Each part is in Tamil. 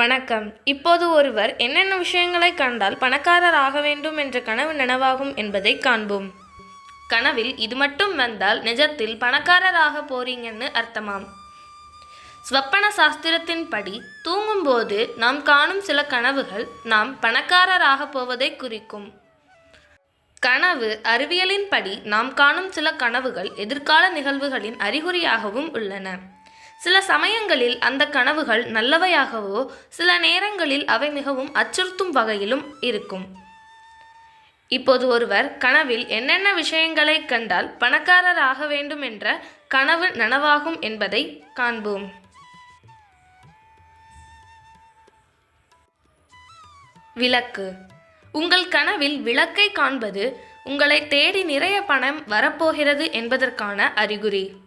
வணக்கம். இப்போது ஒருவர் என்னென்ன விஷயங்களை கண்டால் பணக்காரர் ஆக வேண்டும் என்ற கனவு நனவாகும் என்பதை காண்போம். கனவில் இது மட்டும் வந்தால் நிஜத்தில் பணக்காரர் ஆக போறீங்கன்னு அர்த்தமாம். ஸ்வப்பன சாஸ்திரத்தின்படி தூங்கும்போது நாம் காணும் சில கனவுகள் நாம் பணக்காரர் ஆக போவதை குறிக்கும். கனவு அறிவியலின்படி நாம் காணும் சில கனவுகள் எதிர்கால நிகழ்வுகளின் அறிகுறியாகவும் உள்ளன. சில சமயங்களில் அந்த கனவுகள் நல்லவையாகவோ சில நேரங்களில் அவை மிகவும் அச்சுறுத்தும் வகையிலும் இருக்கும். இப்போது ஒருவர் கனவில் என்னென்ன விஷயங்களை கண்டால் பணக்காரர் ஆக வேண்டும் என்ற கனவு நனவாகும் என்பதை காண்போம். விளக்கு. உங்கள் கனவில் விளக்கை காண்பது உங்களை தேடி நிறைய பணம் வரப்போகிறது என்பதற்கான அறிகுறி.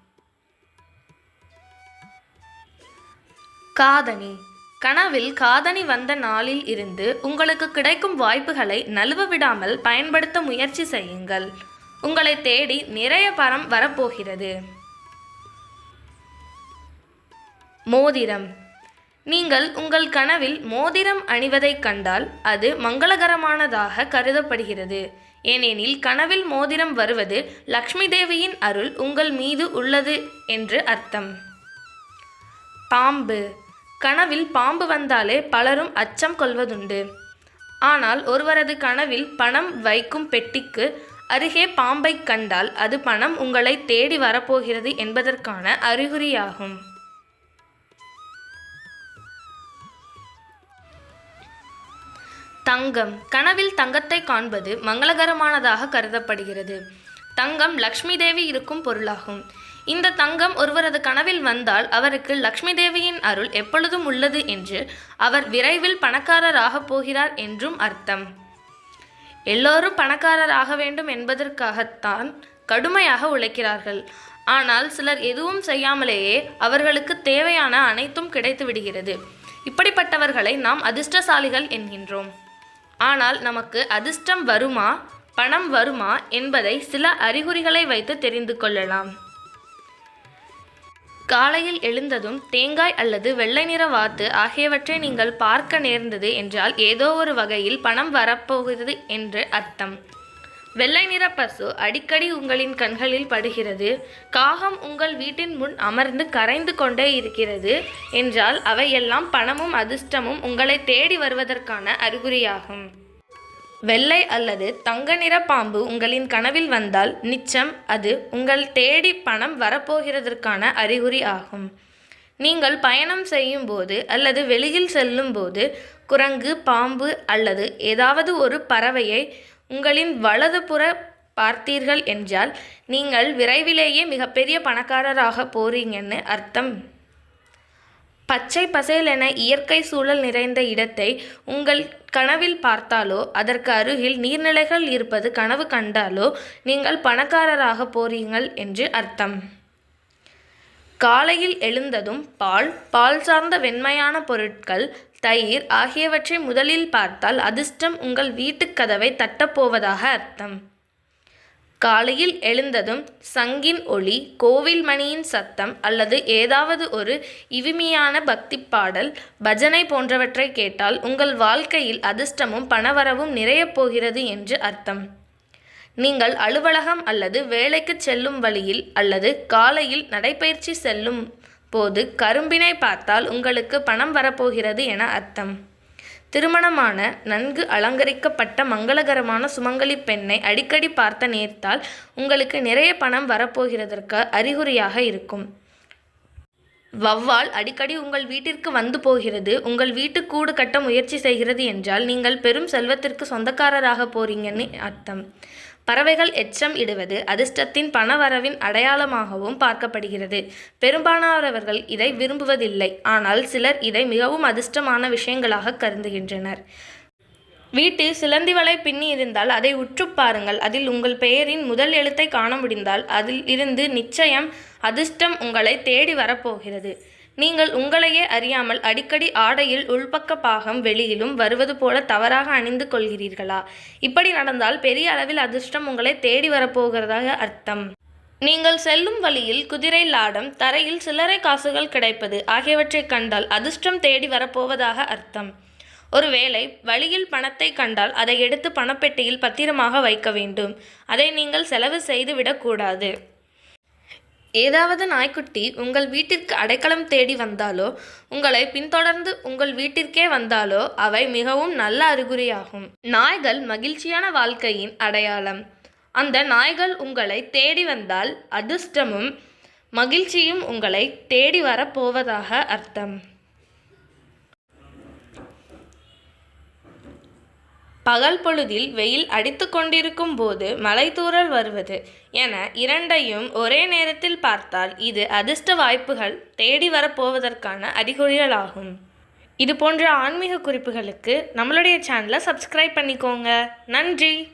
காதணி. கனவில் காதணி வந்த நாளில் இருந்து உங்களுக்கு கிடைக்கும் வாய்ப்புகளை நழுவ விடாமல் பயன்படுத்த முயற்சி செய்யுங்கள். உங்களை தேடி நிறைய பணம் வரப்போகிறது. மோதிரம். நீங்கள் உங்கள் கனவில் மோதிரம் அணிவதைக் கண்டால் அது மங்களகரமானதாக கருதப்படுகிறது. ஏனெனில் கனவில் மோதிரம் வருவது லக்ஷ்மி தேவியின் அருள் உங்கள் மீது உள்ளது என்று அர்த்தம். பாம்பு. கனவில் பாம்பு வந்தாலே பலரும் அச்சம் கொள்வதுண்டு. ஆனால் ஒருவரது கனவில் பணம் வைக்கும் பெட்டிக்கு அருகே பாம்பை கண்டால் அது பணம் உங்களை தேடி வரப்போகிறது என்பதற்கான அறிகுறியாகும். தங்கம். கனவில் தங்கத்தை காண்பது மங்களகரமானதாக கருதப்படுகிறது. தங்கம் லக்ஷ்மி தேவி இருக்கும் பொருளாகும். இந்த தங்கம் ஒருவரது கனவில் வந்தால் அவருக்கு லக்ஷ்மி தேவியின் அருள் எப்பொழுதும் உள்ளது என்று அவர் விரைவில் பணக்காரராகப் போகிறார் என்றும் அர்த்தம். எல்லோரும் பணக்காரராக வேண்டும் என்பதற்காகத்தான் கடுமையாக உழைக்கிறார்கள். ஆனால் சிலர் எதுவும் செய்யாமலேயே அவர்களுக்கு தேவையான அனைத்தும் கிடைத்து விடுகிறது. இப்படிப்பட்டவர்களை நாம் அதிர்ஷ்டசாலிகள் என்கின்றோம். ஆனால் நமக்கு அதிர்ஷ்டம் வருமா பணம் வருமா என்பதை சில அறிகுறிகளை வைத்து தெரிந்து கொள்ளலாம். காலையில் எழுந்ததும் தேங்காய் அல்லது வெள்ளை நிற வாத்து ஆகியவற்றை நீங்கள் பார்க்க நேர்ந்தது என்றால் ஏதோ ஒரு வகையில் பணம் வரப்போகிறது என்று அர்த்தம். வெள்ளை நிற பசு அடிக்கடி உங்களின் கண்களில் படுகிறது. காகம் உங்கள் வீட்டின் முன் அமர்ந்து கரைந்து கொண்டே இருக்கிறது என்றால் அவையெல்லாம் பணமும் அதிர்ஷ்டமும் உங்களை தேடி வருவதற்கான அறிகுறியாகும். வெள்ளை அல்லது தங்க நிற பாம்பு உங்களின் கனவில் வந்தால் நிச்சம் அது உங்கள் தேடி பணம் வரப்போகிறதற்கான அறிகுறி ஆகும். நீங்கள் பயணம் செய்யும்போது அல்லது வெளியில் செல்லும்போது குரங்கு பாம்பு அல்லது ஏதாவது ஒரு பறவையை உங்களின் வலதுபுற பார்த்தீர்கள் என்றால் நீங்கள் விரைவிலேயே மிகப்பெரிய பணக்காரராக போறீங்கன்னு அர்த்தம். பச்சை பசேலென இயற்கை சூழல் நிறைந்த இடத்தை உங்கள் கனவில் பார்த்தாலோ அதற்கு அருகில் நீர்நிலைகள் இருப்பது கனவு கண்டாலோ நீங்கள் பணக்காரராக போறீங்கள் என்று அர்த்தம். காலையில் எழுந்ததும் பால் பால் சார்ந்த வெண்மையான பொருட்கள் தயிர் ஆகியவற்றை முதலில் பார்த்தால் அதிர்ஷ்டம் உங்கள் வீட்டுக் கதவை தட்டப்போவதாக அர்த்தம். காலையில் எழுந்ததும் சங்கின் ஒளி கோவில் மணியின் சத்தம் அல்லது ஏதாவது ஒரு இனிமையான பக்தி பாடல் பஜனை போன்றவற்றை கேட்டால் உங்கள் வாழ்க்கையில் அதிர்ஷ்டமும் பணவரவும் நிறையப் போகிறது என்று அர்த்தம். நீங்கள் அலுவலகம் அல்லது வேலைக்கு செல்லும் வழியில் அல்லது காலையில் நடைபயிற்சி செல்லும் போது கரும்பினை பார்த்தால் உங்களுக்கு பணம் வரப்போகிறது என அர்த்தம். திருமணமான நன்கு அலங்கரிக்கப்பட்ட மங்களகரமான சுமங்கலி பெண்ணை அடிக்கடி பார்த்த நேர்த்தால் உங்களுக்கு நிறைய பணம் வரப்போகிறதற்கு அறிகுறியாக இருக்கும். வவ்வால் அடிக்கடி உங்கள் வீட்டிற்கு வந்து போகிறது. உங்கள் வீட்டு கூடு கட்ட முயற்சி செய்கிறது என்றால் நீங்கள் பெரும் செல்வத்திற்கு சொந்தக்காரராக போறீங்கன்னு அர்த்தம். பறவைகள் எச்சம் இடுவது அதிர்ஷ்டத்தின் பணவரவின் அடையாளமாகவும் பார்க்கப்படுகிறது. பெரும்பாலானவர்கள் இதை விரும்புவதில்லை. ஆனால் சிலர் இதை மிகவும் அதிர்ஷ்டமான விஷயங்களாக கருதுகின்றனர். வீட்டில் சிலந்தி வலை பின்னி இருந்தால் அதை உற்று பாருங்கள். அதில் உங்கள் பெயரின் முதல் எழுத்தை காண முடிந்தால் அதில் இருந்து நிச்சயம் அதிர்ஷ்டம் உங்களை தேடி வரப்போகிறது. நீங்கள் உங்களையே அறியாமல் அடிக்கடி ஆடையில் உள்பக்க பாகம் வெளியிலும் வருவது போல தவறாக அணிந்து கொள்கிறீர்களா? இப்படி நடந்தால் பெரிய அளவில் அதிர்ஷ்டம் உங்களை தேடி வரப்போகிறதாக அர்த்தம். நீங்கள் செல்லும் வழியில் குதிரை லாடம் தரையில் சில்லறை காசுகள் கிடைப்பது ஆகியவற்றைக் கண்டால் அதிர்ஷ்டம் தேடி வரப்போவதாக அர்த்தம். ஒருவேளை வழியில் பணத்தை கண்டால் அதை எடுத்து பணப்பெட்டியில் பத்திரமாக வைக்க வேண்டும். அதை நீங்கள் செலவு செய்து விடக்கூடாது ஏதாவது நாய்க்குட்டி உங்கள் வீட்டிற்கு அடைக்கலம் தேடி வந்தாலோ உங்களை பின்தொடர்ந்து உங்கள் வீட்டிற்கே வந்தாலோ அவை மிகவும் நல்ல அறிகுறியாகும். நாய்கள் மகிழ்ச்சியான வாழ்க்கையின் அடையாளம். அந்த நாய்கள் உங்களை தேடி வந்தால் அதிர்ஷ்டமும் மகிழ்ச்சியும் உங்களை தேடி வரப்போவதாக அர்த்தம். பகல் பொழுதில் வெயில் அடித்து கொண்டிருக்கும் போது மலைத்தூறல் வருவது என இரண்டையும் ஒரே நேரத்தில் பார்த்தால் இது அதிர்ஷ்ட வாய்ப்புகள் தேடி வரப்போவதற்கான அறிகுறிகளாகும். இது போன்ற ஆன்மீக குறிப்புகளுக்கு நம்மளுடைய சேனலை சப்ஸ்கிரைப் பண்ணிக்கோங்க. நன்றி!